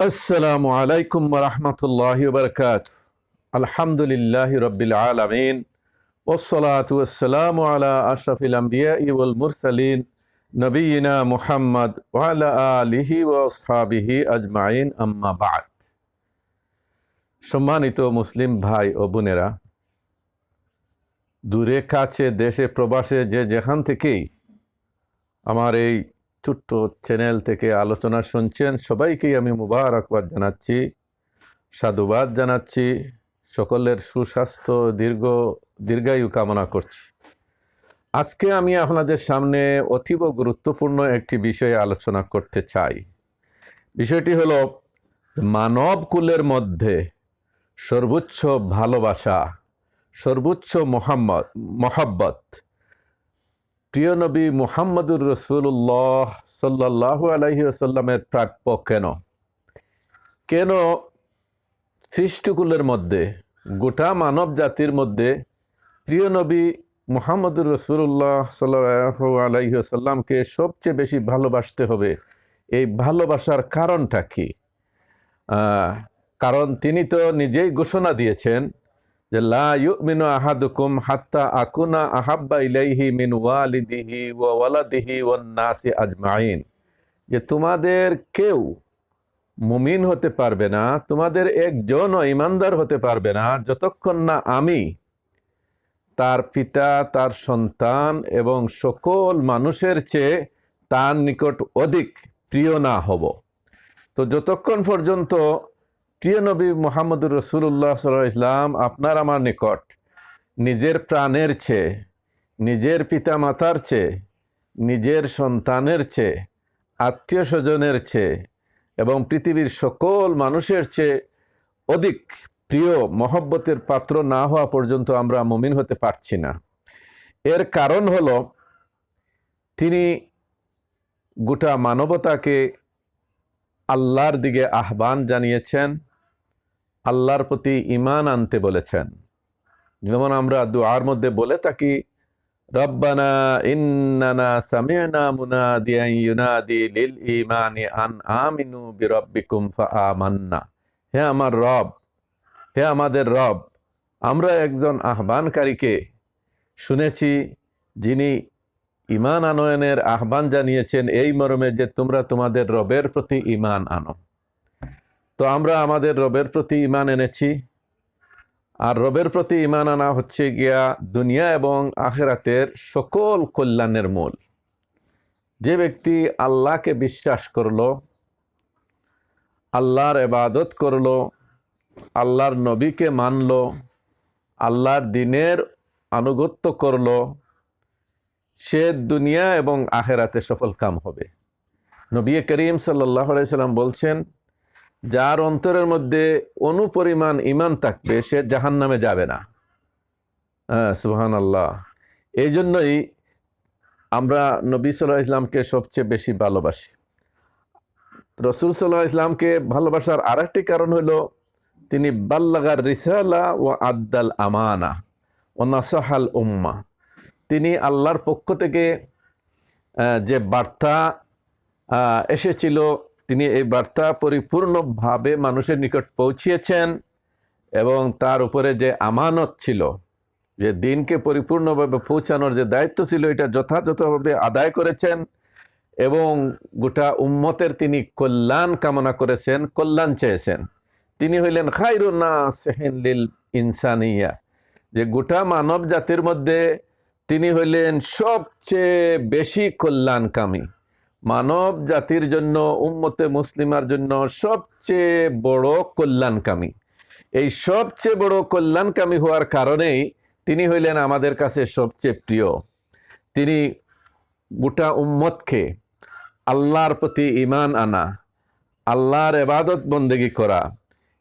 আসসালামু আলাইকুম রহমতুল্লাহ বরকাত আলহামদুলিল্লাহ রবিল আলমিন। ওসলাতাম আলা আশরাফিল আম্বিয়া ইউল মুরসালিন নবীনা মুহাম্মদ ওয়ালা আলিহি ওসহাবিহি আজমাইন। আম্মাবাদ সম্মানিত মুসলিম ভাই ও বোনেরা, দূরে কাছে দেশে প্রবাসে যে যেখান থেকেই আমার এই ছোট্ট চ্যানেল থেকে আলোচনা শুনছেন। সবাইকেই আমি মুবারকবাদ জানাচ্ছি, সাধুবাদ জানাচ্ছি। সকলের সুস্বাস্থ্য, দীর্ঘ, দীর্ঘায়ু কামনা করছি। আজকে আমি আপনাদের সামনে অতীব গুরুত্বপূর্ণ একটি বিষয়ে আলোচনা করতে চাই। বিষয়টি হলো মানব কুলের মধ্যে সর্বোচ্চ ভালোবাসা, সর্বোচ্চ মোহাম্মদ, মহাব্বত প্রিয় নবী মুহাম্মদুর রসুল্লাহ সাল্লাহ আলহি আসাল্লামের প্রাপ্য কেন? কেন সৃষ্টিকুলের মধ্যে, গোটা মানব জাতির মধ্যে প্রিয় নবী মুহাম্মদুর রসুল্লাহ সাল্লাহ আলহি আসাল্লামকে সবচেয়ে বেশি ভালোবাসতে হবে? এই ভালোবাসার কারণটা কি? কারণ তিনি তো নিজেই ঘোষণা দিয়েছেন যে লা ইউমিনু আহাদুকুম হাত্তা আকুনা আহাব্বা ইলাইহি মিন ওয়ালিদিহি ওয়া ওয়ালাদিহি ওয়ান নাসি আজমাইন। যে তোমাদের কেউ মুমিন হতে পারবে না, তোমাদের একজনও ইমানদার হতে পারবে না, যতক্ষণ না আমি তার পিতা, তার সন্তান এবং সকল মানুষের চেয়ে তার নিকট অধিক প্রিয় না হব। তো যতক্ষণ পর্যন্ত প্রিয় নবী মোহাম্মদুর রসুল্লাহ সাল্লাহ ইসলাম আপনার আমার নিকট, নিজের প্রাণের চেয়ে, নিজের পিতা মাতার চেয়ে, নিজের সন্তানের চেয়ে, আত্মীয় স্বজনের চেয়ে এবং পৃথিবীর সকল মানুষের চেয়ে অধিক প্রিয়, মহব্বতের পাত্র না হওয়া পর্যন্ত আমরা মমিন হতে পারছি না। এর কারণ হল, তিনি গোটা মানবতাকে আল্লাহর দিকে আহ্বান জানিয়েছেন আল্লাহর প্রতি ইমান আনতে বলেছেন। যেমন আমরা দুয়ার মধ্যে বলে থাকি, রব্বানা ইন্নানা সামি'না মুনাদিয়ান ইউনাদি লিল ইমানি আন আমিনু বিরাব্বিকুম ফাআমান্না। হে আমার রব, হে আমাদের রব, আমরা একজন আহ্বানকারীকে শুনেছি যিনি ইমান আনয়নের আহ্বান জানিয়েছেন, এই মর্মে যে তোমরা তোমাদের রবের প্রতি ইমান আনো। তো আমরা আমাদের রবের প্রতি ইমান এনেছি। আর রবের প্রতি ইমান আনা হচ্ছে গিয়া দুনিয়া এবং আখেরাতের সকল কল্যাণের মূল। যে ব্যক্তি আল্লাহকে বিশ্বাস করল, আল্লাহর এবাদত করল, আল্লাহর নবীকে মানল, আল্লাহর দিনের আনুগত্য করল, সে দুনিয়া এবং আখেরাতে সফল কাম হবে। নবী করিম সাল্লাহ সাল্লাম বলছেন যার অন্তরের মধ্যে অনুপরিমাণ ইমান থাকবে, সে জাহান নামে যাবে না। হ্যাঁ সুহান আল্লাহ এই জন্যই আমরা নবী সাল্লাহ ইসলামকে সবচেয়ে বেশি ভালোবাসি। রসুল সাল্লাহ ইসলামকে ভালোবাসার আরেকটি কারণ হলো, তিনি বাল্লাগার রিসালা ও আদ্দাল আমানা ও নাসাহাল উম্মা। তিনি আল্লাহর পক্ষ থেকে যে বার্তা এসেছিল তিনি এই বার্তা পরিপূর্ণভাবে মানুষের নিকট পৌঁছিয়েছেন এবং তার উপরে যে আমানত ছিল, যে দিনকে পরিপূর্ণভাবে পৌঁছানোর যে দায়িত্ব ছিল, এটা যথাযথভাবে আদায় করেছেন এবং গোটা উম্মতের তিনি কল্যাণ কামনা করেছেন, কল্যাণ চেয়েছেন। তিনি হইলেন লিল ইনসানিয়া, যে গোটা মানব জাতির মধ্যে তিনি হইলেন সবচেয়ে বেশি কল্যাণকামী। মানব জাতির জন্য, উম্মতে মুসলিমার জন্য সবচেয়ে বড় কল্যাণকামী। এই সবচেয়ে বড় কল্যাণকামী হওয়ার কারণেই তিনি হইলেন আমাদের কাছে সবচেয়ে প্রিয়। তিনি গোটা উম্মতকে আল্লাহর প্রতি ইমান আনা, আল্লাহর এবাদত বন্দেগী করা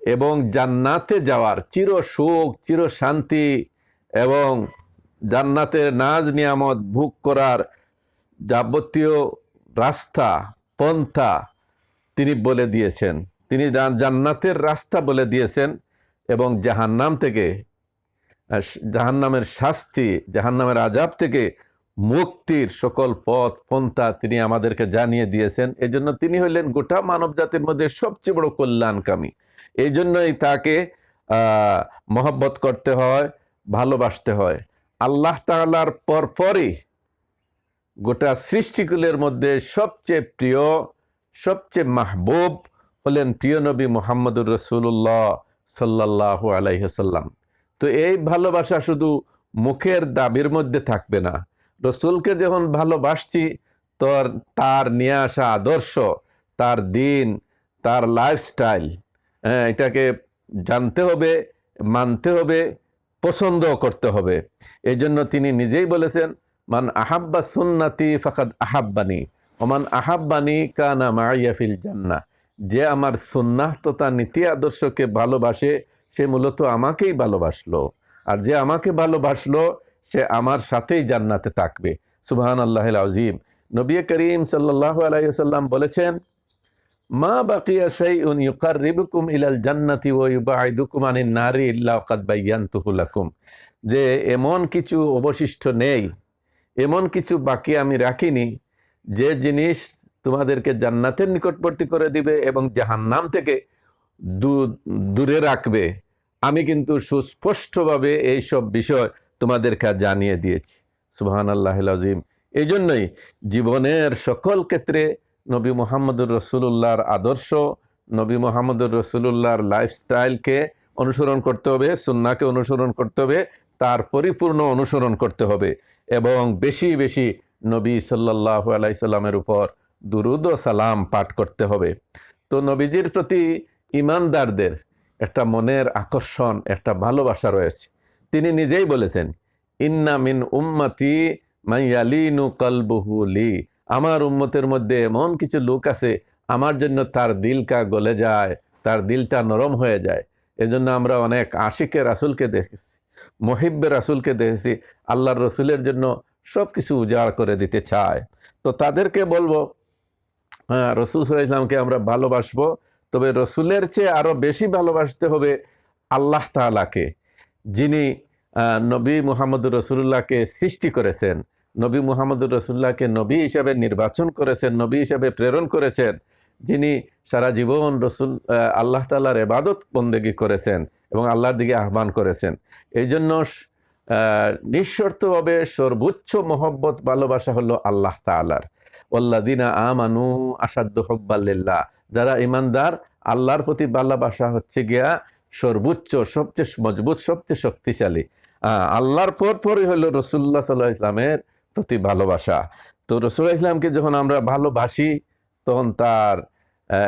এবং জান্নাতে যাওয়ার চির সুখ, চির শান্তি এবং জান্নাতের নাজ নিয়ামত ভোগ করার যাবতীয় রাস্তা, পন্থা তিনি বলে দিয়েছেন। তিনি জান্নাতের রাস্তা বলে দিয়েছেন এবং জাহান্নাম থেকে জাহান্নামের শাস্তি, জাহান্নামের আজাব থেকে মুক্তির সকল পথ, পন্থা তিনি আমাদেরকে জানিয়ে দিয়েছেন। এজন্য তিনি হলেন গোটা মানব জাতির মধ্যে সবচেয়ে বড় কল্যাণকামী। এই জন্যই তাকে মহব্বত করতে হয়, ভালোবাসতে হয়। আল্লাহ তাআলার পরপরই গোটা সৃষ্টিকুলের মধ্যে সবচেয়ে প্রিয়, সবচেয়ে মাহবুব হলেন প্রিয় নবী মোহাম্মদুর রসুল্লাহ সাল্লাহ আলাইসাল্লাম তো এই ভালোবাসা শুধু মুখের দাবির মধ্যে থাকবে না। রসুলকে যখন ভালোবাসছি, তোর, তার নিয়ে আসা আদর্শ, তার দিন, তার লাইফস্টাইল হ্যাঁ এটাকে জানতে হবে, মানতে হবে পছন্দ করতে হবে। এই জন্য তিনি নিজেই বলেছেন মান আহাব্বা সুন্নাতি ফাকাদ আহাব্বানি ওমান আহাব্বানি কানা মাইয়াফিল জান্না যে আমার সুন্নাহ তথা নীতি আদর্শকে ভালোবাসে, সে মূলত আমাকেই ভালোবাসলো। আর যে আমাকে ভালোবাসলো, সে আমার সাথেই জান্নাতে থাকবে। সুবহান আল্লাহ আজিম নবী করিম সাল্লাহ আলাইসাল্লাম বলেছেন, মা বাকিয়া শাইউন ইউকাররিবুকুম ইলাল জান্নাতি ও ইউবাইদুকুম আনিন নারি ইল্লা কাদ বাইয়ানতুহু লাকুম। যে এমন কিছু অবশিষ্ট নেই এমন কিছু বাকি আমি রাখিনি, যে জিনিস তোমাদেরকে জান্নাতের নিকটবর্তী করে দিবে এবং জাহান্নাম থেকে দূরে রাখবে। আমি কিন্তু সুস্পষ্টভাবে এই সব বিষয় তোমাদেরকে জানিয়ে দিয়েছি। সুবহান আল্লাহ আজিম এই জন্যই জীবনের সকল ক্ষেত্রে নবী মোহাম্মদুর রসুল্লাহর আদর্শ, নবী মোহাম্মদুর রসুল্লাহর লাইফস্টাইলকে অনুসরণ করতে হবে সুন্নাকে অনুসরণ করতে হবে তার পরিপূর্ণ অনুসরণ করতে হবে এবং বেশি বেশি নবী সাল্লাহ আলাইসাল্লামের উপর দুরুদ ও সালাম পাঠ করতে হবে। তো নবীজির প্রতি ইমানদারদের একটা মনের আকর্ষণ, একটা ভালোবাসা রয়েছে। তিনি নিজেই বলেছেন, ইন্না মিন উম্মতি মাইয়ালিনু কলবহু লি। আমার উম্মতের মধ্যে এমন কিছু লোক আছে, আমার জন্য তার দিলকা গলে যায়, তার দিলটা নরম হয়ে যায়। এজন্য আমরা অনেক আশিকের আসুলকে দেখেছি। মহিব্বে রাসুলকে দেখেছি, আল্লাহর রসুলের জন্য সব কিছু উজাড় করে দিতে চায়। তো তাদেরকে বলব হ্যাঁ রসুল ইসলামকে আমরা ভালোবাসবো, তবে রসুলের চেয়ে আরও বেশি ভালোবাসতে হবে আল্লাহ তাআলাকে, যিনি নবী মুহাম্মদুর রসুল্লাহকে সৃষ্টি করেছেন। নবী মুহাম্মদুর রসুল্লাহকে নবী হিসাবে নির্বাচন করেছেন, নবী হিসাবে প্রেরণ করেছেন। যিনি সারা জীবন রসুল আল্লাহ তাল্লাহর এবাদত বন্দেগী করেছেন এবং আল্লাহর দিকে আহ্বান করেছেন। এই জন্য নিঃশর্তভাবে সর্বোচ্চ মহব্বত, ভালোবাসা হলো আল্লাহ তাআলার। ওল্লাদিনা আমানু আসাদ্দ হব্বাল্লিল্লাহ যারা ইমানদার আল্লাহর প্রতি ভালোবাসা হচ্ছে গিয়া সর্বোচ্চ, সবচেয়ে মজবুত, সবচেয়ে শক্তিশালী। আল্লাহর পর পরই হলো রসুল্লাহ সাল্লাহ ইসলামের প্রতি ভালোবাসা। তো রসুল্লাহ ইসলামকে যখন আমরা ভালোবাসি তখন তার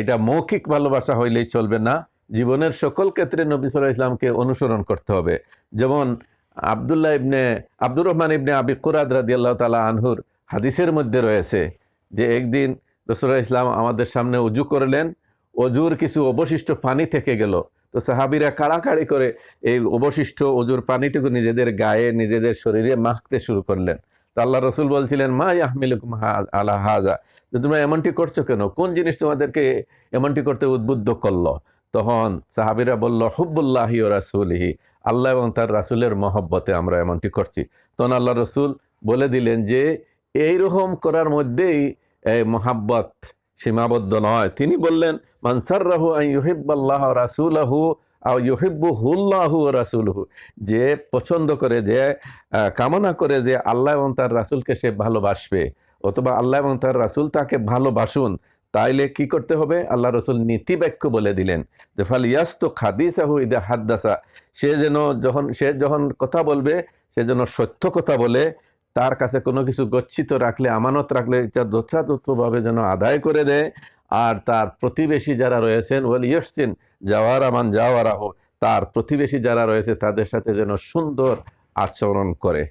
এটা মৌখিক ভালোবাসা হইলেই চলবে না। জীবনের সকল ক্ষেত্রে নবী ইসলামকে অনুসরণ করতে হবে। যেমন আবদুল্লাহ ইবনে, আব্দুর রহমান ইবনে আবি কুরাদ রাদি আল্লাহ তালা আনহুর হাদিসের মধ্যে রয়েছে যে একদিন রসুল্লাহ ইসলাম আমাদের সামনে উজু করলেন অজুর কিছু অবশিষ্ট পানি থেকে গেল। তো সাহাবিরা কাড়াকাড়ি করে এই অবশিষ্ট অজুর পানিটুকু নিজেদের গায়ে, নিজেদের শরীরে মাখতে শুরু করলেন। আল্লাহ রসুল বলছিলেন, মা ইয়াহমিলুকুম আলা হাজা। যে তোমরা এমনটি করছ কেন? কোন জিনিস তোমাদেরকে এমনটি করতে উদ্বুদ্ধ করল? তখন সাহাবিরা বলল, হুব্বুল্লাহি ও রাসুলহি। আল্লাহ এবং তার রাসুলের মহব্বতে আমরা এমনটি করছি। তখন আল্লাহ রসুল বলে দিলেন যে এই রকম করার মধ্যেই এই মহাব্বত সীমাবদ্ধ নয়। তিনি বললেন মানসার রাহু আই ইউহিব্বাল্লাহ রাসুলাহু আও ইউহিব্বু হুল্লাহু রাসুলহু, যে পছন্দ করে, যে কামনা করে যে আল্লাহ এবং তার রাসুলকে সে ভালোবাসবে, অথবা আল্লাহ এবং তার রাসুল তাকে ভালোবাসুন, তাইলে কি করতে হবে? আল্লাহ রসুল নীতি বাক্য বলে দিলেন যে ফাল ইয়াস্তু খাদিসাহু ইদা হাদ্দাসা সে যেন যখন, সে যখন কথা বলবে, সে যেন সত্য কথা বলে তার কাছে কোনো কিছু গচ্ছিত রাখলে আমানত রাখলে যথাযথভাবে যেন আদায় করে দেয়। আর তার প্রতিবেশী যারা রয়েছেন ওয়েল ইয়সিন যাওয়ার আমান যাওয়ারা হোক তার প্রতিবেশী যারা রয়েছে তাদের সাথে যেন সুন্দর আচরণ করে।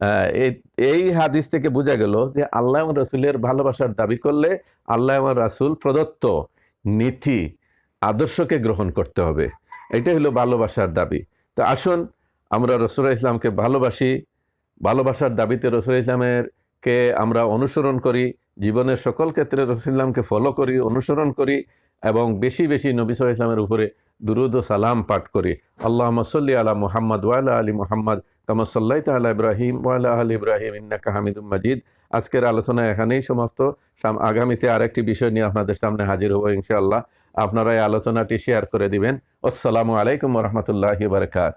আহ, এই এই হাদিস থেকে বোঝা গেল যে আল্লাহ রসুলের ভালোবাসার দাবি করলে আল্লাহ রাসুল প্রদত্ত নীতি আদর্শকে গ্রহণ করতে হবে। এটাই হলো ভালোবাসার দাবি। তো আসুন আমরা রসুল ইসলামকে ভালোবাসি ভালোবাসার দাবিতে রসুল ইসলামের কে আমরা অনুসরণ করি, জীবনের সকল ক্ষেত্রে রসুল ইসলামকে ফলো করি, অনুসরণ করি এবং বেশি বেশি নবী আলাইহি ইসলামের উপরে দুরুদ ও সালাম পাঠ করি। আল্লাহ মসল্লি আলা মুহাম্মদ ওয়ালা আলী মুহাম্মদ কামা সাল্লাই তালা ইব্রাহিম ওয়ালা আলী ইব্রাহিম ইন্নাকা হামিদুম মাজিদ। আজকের আলোচনা এখানেই সমাপ্ত। আগামীতে আরেকটি বিষয় নিয়ে আপনাদের সামনে হাজির হব ইনশাআল্লাহ। আপনারা এই আলোচনাটি শেয়ার করে দিবেন। আসসালামু আলাইকুম রহমতুল্লাহি বারকাত